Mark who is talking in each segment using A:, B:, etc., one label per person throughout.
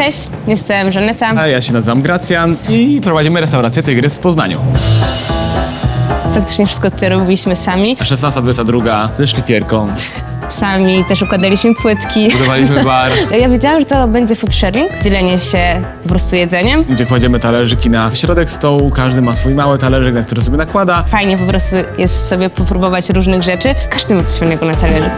A: Cześć, jestem Żaneta.
B: A ja się nazywam Gracjan i prowadzimy restaurację Tygrys w Poznaniu.
A: Praktycznie wszystko tutaj robiliśmy sami.
B: 16-22 ze szlifierką.
A: Sami też układaliśmy płytki.
B: Budowaliśmy bar,
A: Ja wiedziałam, że to będzie food sharing, dzielenie się po prostu jedzeniem.
B: gdzie kładziemy talerzyki na środek stołu. Każdy ma swój mały talerzyk, na który sobie nakłada.
A: Fajnie po prostu jest sobie popróbować różnych rzeczy. Każdy ma coś fajnego na talerzu.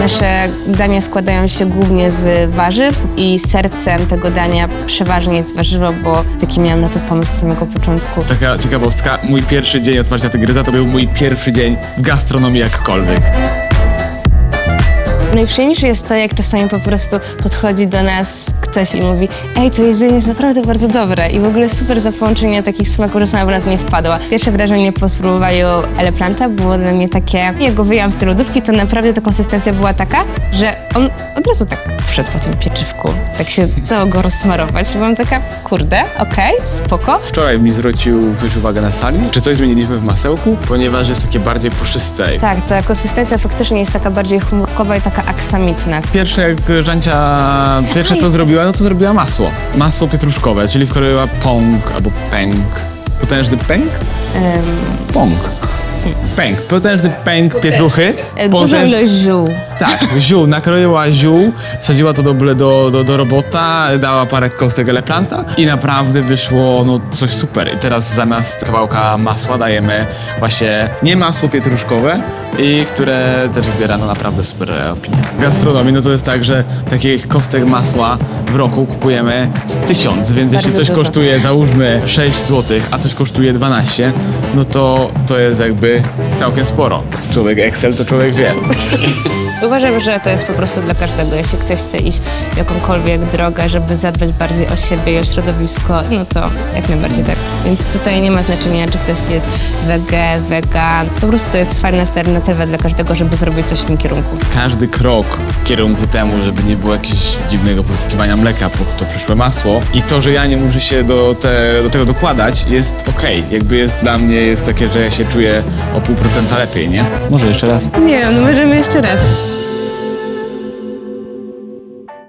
A: Nasze dania składają się głównie z warzyw i sercem tego dania przeważnie jest warzywo, bo taki miałam na to pomysł z samego początku.
B: Taka ciekawostka, mój pierwszy dzień otwarcia Tygrysa to był mój pierwszy dzień w gastronomii jakkolwiek.
A: Najprzyjemniejsze jest to, jak czasami po prostu podchodzi do nas ktoś i mówi ej, to jedzenie jest naprawdę bardzo dobre i w ogóle super za połączenie takich smaków, że sama by nas nie wpadła. Pierwsze wrażenie po spróbowaniu eleplanta było dla mnie takie, jak go wyjęłam z tej lodówki, to naprawdę ta konsystencja była taka, że on od razu tak wszedł po tym pieczywku. Tak się dało go rozsmarować. Byłam taka, kurde, okej, spoko.
B: Wczoraj mi zwrócił ktoś uwagę na sali, czy coś zmieniliśmy w masełku, ponieważ jest takie bardziej puszyste.
A: Tak, ta konsystencja faktycznie jest taka bardziej chmurkowa i taka aksamitna.
B: Pierwsze jak Żancia, pierwsze co zrobiła, no to zrobiła masło. Masło pietruszkowe, czyli wkroiła pąk albo pęk. Potężny pęk?
A: Em,
B: Pąk. Pęk. Potężny pęk pietruchy.
A: e, dużą ilość ziół.
B: Tak, ziół. Nakroiła ziół, wsadziła to do, do, do, do robota, dała parę kostek eleplanta i naprawdę wyszło no, coś super. I teraz zamiast kawałka masła dajemy właśnie nie masło pietruszkowe, i które też zbiera no, naprawdę super opinie. W gastronomii no to jest tak, że takich kostek masła w roku kupujemy z tysiąc, więc jeśli
A: Bardzo
B: coś
A: dużo.
B: kosztuje załóżmy 6 zł, a coś kosztuje 12, no to to jest jakby całkiem sporo. Człowiek Excel to człowiek wie.
A: Uważam, że to jest po prostu dla każdego. Jeśli ktoś chce iść w jakąkolwiek drogę, żeby zadbać bardziej o siebie i o środowisko, no to jak najbardziej tak. Więc tutaj nie ma znaczenia, czy ktoś jest wege, wegan. Po prostu to jest fajna alternatywa dla każdego, żeby zrobić coś w tym kierunku.
B: każdy krok w kierunku temu, żeby nie było jakiegoś dziwnego pozyskiwania mleka pod to przyszłe masło i to, że ja nie muszę się do, te, do tego dokładać jest okej. Jakby jest dla mnie jest takie, że ja się czuję o pół procenta lepiej, nie? Może jeszcze raz.
A: Nie, no możemy jeszcze raz.